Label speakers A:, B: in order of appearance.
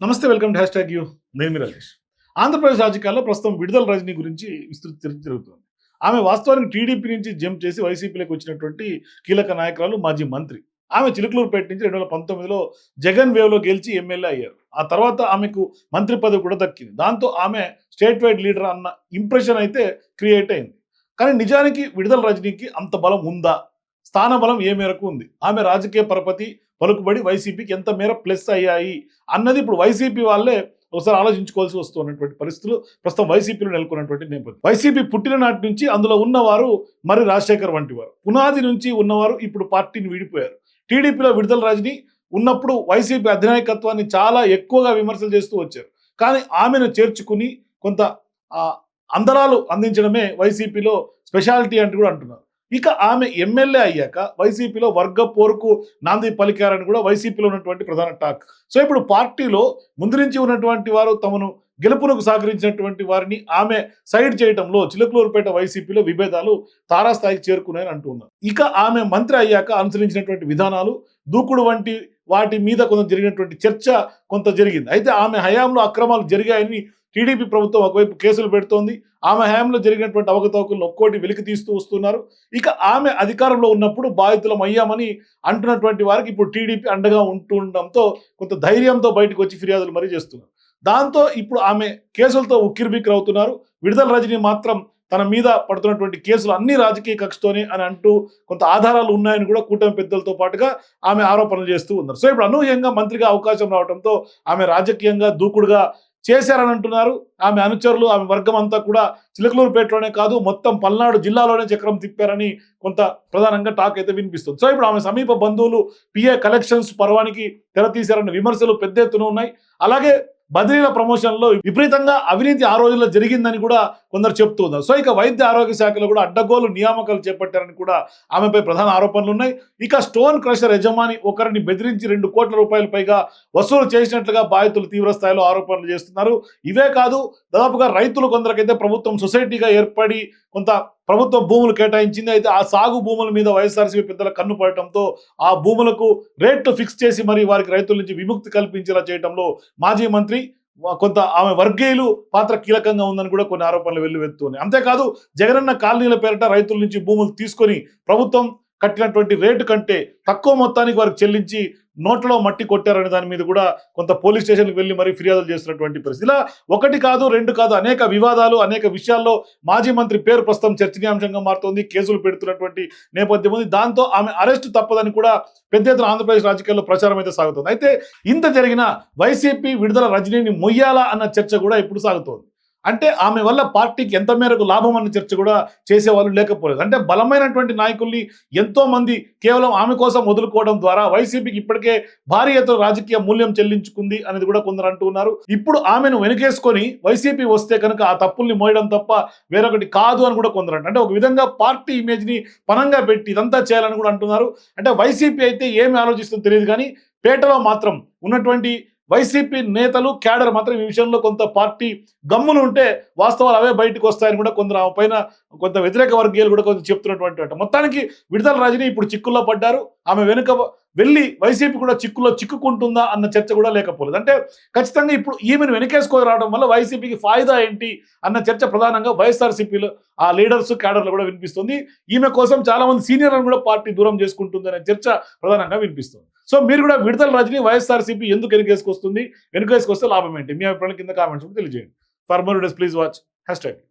A: నమస్తే welcome to hashtag you. నేను మీ రాజేష్. ఆంధ్రప్రదేశ్ రాజకీయాల్లో ప్రస్తుతం విడుదల రజనీ గురించి విస్తృత చర్చ జరుగుతుంది. ఆమె వాస్తవానికి టీడీపీ నుంచి జంప్ చేసి వైసీపీలోకి వచ్చినటువంటి కీలక నాయకురాలు మాజీ మంత్రి. ఆమె చిలుకలూరుపేట నుంచి రెండు వేల పంతొమ్మిదిలో జగన్ వేవ్లో గెలిచి ఎమ్మెల్యే అయ్యారు. ఆ తర్వాత ఆమెకు మంత్రి పదవి కూడా దక్కింది. దాంతో ఆమె స్టేట్ వైడ్ లీడర్ అన్న ఇంప్రెషన్ అయితే క్రియేట్ అయింది. కానీ నిజానికి విడుదల రజనీకి అంత బలం ఉందా? స్థానబలం ఏ మేరకు ఉంది? ఆమె రాజకీయ పరపతి పలుకుబడి వైసీపీకి ఎంత మేర ప్లస్ అయ్యాయి? అన్నది ఇప్పుడు వైసీపీ వాళ్ళే ఒకసారి ఆలోచించుకోవాల్సి వస్తున్నటువంటి పరిస్థితులు ప్రస్తుతం వైసీపీలో నెలకొన్నటువంటి నేపథ్యం. వైసీపీ పుట్టిన నాటి నుంచి అందులో ఉన్నవారు మరి రాజశేఖర్ వంటి వారు. పునాది నుంచి ఉన్నవారు ఇప్పుడు పార్టీని విడిపోయారు. టీడీపీలో విడుదల రాజుని ఉన్నప్పుడు వైసీపీ అధినాయకత్వాన్ని చాలా ఎక్కువగా విమర్శలు చేస్తూ వచ్చారు. కానీ ఆమెను చేర్చుకుని కొంత అందరాలు అందించడమే వైసీపీలో స్పెషాలిటీ అంటూ కూడా అంటున్నారు. ఇక ఆమె ఎమ్మెల్యే అయ్యాక వైసీపీలో వర్గ పోరుకు నాంది పలికారని కూడా వైసీపీలో ఉన్నటువంటి ప్రధాన టాక్. సో ఇప్పుడు పార్టీలో ముందు నుంచి ఉన్నటువంటి వారు తమను గెలుపునకు సహకరించినటువంటి వారిని ఆమె సైడ్ చేయడంలో చిలకలూరుపేట వైసీపీలో విభేదాలు తారాస్థాయికి చేరుకున్నాయని అంటున్నారు ఇక ఆమె మంత్రి అయ్యాక అనుసరించినటువంటి విధానాలు దూకుడు వంటి వాటి మీద కొంత జరిగినటువంటి చర్చ కొంత జరిగింది. అయితే ఆమె హయాంలో అక్రమాలు జరిగాయని టీడీపీ ప్రభుత్వం ఒకవైపు కేసులు పెడుతోంది. ఆమె హయాంలో జరిగినటువంటి అవకతవకలను ఒక్కోటి వెలికి తీస్తూ వస్తున్నారు. ఇక ఆమె అధికారంలో ఉన్నప్పుడు బాధితులం అయ్యామని అంటున్నటువంటి వారికి ఇప్పుడు టీడీపీ అండగా ఉంటుండడంతో కొంత ధైర్యంతో బయటకు వచ్చి ఫిర్యాదులు మరీ చేస్తున్నారు. దాంతో ఇప్పుడు ఆమె కేసులతో ఉక్కిరిబిక్కిరి అవుతున్నారు. విడుదల రజని మాత్రం తన మీద పడుతున్నటువంటి కేసులు అన్ని రాజకీయ కక్షతోనే అని అంటూ కొంత ఆధారాలు ఉన్నాయని కూడా కూటమి పెద్దలతో పాటుగా ఆమె ఆరోపణలు చేస్తూ ఉన్నారు. సో ఇప్పుడు అనూహ్యంగా మంత్రిగా అవకాశం రావడంతో ఆమె రాజకీయంగా దూకుడుగా చేశారని అంటున్నారు. ఆమె అనుచరులు ఆమె వర్గం అంతా కూడా చిలకలూరుపేటలోనే కాదు మొత్తం పల్నాడు జిల్లాలోనే చక్రం తిప్పారని కొంత ప్రధానంగా టాక్ అయితే వినిపిస్తుంది. సో ఇప్పుడు ఆమె సమీప బంధువులు పిఏ కలెక్షన్స్ పర్వానికి తెరతీశారన్న విమర్శలు పెద్ద ఎత్తున ఉన్నాయి. అలాగే బదిలీల ప్రమోషన్లో విపరీతంగా అవినీతి ఆ రోజుల్లో జరిగిందని కూడా కొందరు చెప్తూ ఉన్నారు. సో ఇక వైద్య ఆరోగ్య శాఖలో కూడా అడ్డగోలు నియామకాలు చేపట్టారని కూడా ఆమెపై ప్రధాన ఆరోపణలు ఉన్నాయి. ఇక స్టోన్ క్రషర్ యజమాని ఒకరిని బెదిరించి రెండు కోట్ల రూపాయల పైగా వసూలు చేసినట్లుగా బాధితులు తీవ్ర స్థాయిలో ఆరోపణలు చేస్తున్నారు. ఇవే కాదు దాదాపుగా రైతులు కొందరికైతే ప్రభుత్వం సొసైటీగా ఏర్పడి కొంత ప్రభుత్వం భూములు కేటాయించింది. అయితే ఆ సాగు భూముల మీద వైఎస్ఆర్సీపీ పెద్దల కన్ను పడటంతో ఆ భూములకు రేట్లు ఫిక్స్ చేసి మరి వారికి రైతుల నుంచి విముక్తి కల్పించేలా చేయడంలో మాజీ మంత్రి కొంత ఆమె వర్గీయులు పాత్ర కీలకంగా ఉందని కూడా కొన్ని ఆరోపణలు వెల్లువెత్తున్నాయి అంతేకాదు జగనన్న కాలనీల పేరిట రైతుల నుంచి భూములు తీసుకొని ప్రభుత్వం కట్టినటువంటి రేటు కంటే తక్కువ మొత్తానికి వారికి చెల్లించి నోట్లో మట్టి కొట్టారనే దాని మీద కూడా కొంత పోలీస్ స్టేషన్కి వెళ్ళి మరీ ఫిర్యాదులు చేస్తున్నటువంటి పరిస్థితి. ఇలా ఒకటి కాదు రెండు కాదు అనేక వివాదాలు అనేక విషయాల్లో మాజీ మంత్రి పేరు ప్రస్తుతం చర్చనీయాంశంగా మారుతోంది కేసులు పెడుతున్నటువంటి నేపథ్యం ఉంది. దాంతో ఆమె అరెస్ట్ తప్పదని కూడా పెద్ద ఎత్తున ఆంధ్రప్రదేశ్ రాజకీయాల్లో ప్రచారం అయితే సాగుతుంది. అయితే ఇంత జరిగిన వైసీపీ విడుదల రజనీని మొయ్యాలా అన్న చర్చ కూడా ఇప్పుడు సాగుతోంది. అంటే ఆమె వల్ల పార్టీకి ఎంత మేరకు లాభం అన్న చర్చ కూడా చేసేవాళ్ళు లేకపోలేదు. అంటే బలమైనటువంటి నాయకుల్ని ఎంతో మంది కేవలం ఆమె కోసం వదులుకోవడం ద్వారా వైసీపీకి ఇప్పటికే భారీ ఎత్తున రాజకీయ మూల్యం చెల్లించుకుంది అనేది కూడా కొందరు అంటూ ఉన్నారు. ఇప్పుడు ఆమెను వెనుకేసుకొని వైసీపీ వస్తే కనుక ఆ తప్పుల్ని మోయడం తప్ప వేరొకటి కాదు అని కూడా కొందరు అంటే. ఒక విధంగా పార్టీ ఇమేజ్ని పనంగా పెట్టి ఇదంతా చేయాలని కూడా అంటున్నారు. అంటే వైసీపీ అయితే ఏమి ఆలోచిస్తుందో తెలియదు కానీ పేటలో మాత్రం ఉన్నటువంటి వైసీపీ నేతలు క్యాడర్ మాత్రం ఈ విషయంలో కొంత పార్టీ గమ్ములు ఉంటే వాస్తవాలు అవే బయటకు వస్తాయని కూడా కొందరు ఆమె పైన కొంత వ్యతిరేక వర్గీయులు కూడా కొంచెం చెప్తున్నటువంటి మొత్తానికి విడుదల రజని ఇప్పుడు చిక్కుల్లో పడ్డారు. ఆమె వెనుక వెళ్ళి వైసీపీ కూడా చిక్కులో చిక్కుకుంటుందా అన్న చర్చ కూడా లేకపోలేదు. అంటే ఖచ్చితంగా ఇప్పుడు ఈమెను వెనకేసుకొని రావడం వల్ల వైసీపీకి ఫాయిదా ఏంటి అన్న చర్చ ప్రధానంగా వైఎస్ఆర్సీపీలో ఆ లీడర్స్ క్యాడర్లు కూడా వినిపిస్తుంది. ఈమె కోసం చాలామంది సీనియర్లను కూడా పార్టీ దూరం చేసుకుంటుంది అనే చర్చ ప్రధానంగా వినిపిస్తుంది. సో మీరు కూడా విడుదల రజని వైఎస్ఆర్సీపీ ఎందుకు వెనుకేసుకొస్తుంది? వెనుకేసుకొస్తే లాభం ఏంటి? మీ అభిప్రాయం కింద కామెంట్స్ కూడా తెలియజేయండి. For more days please watch. Hashtag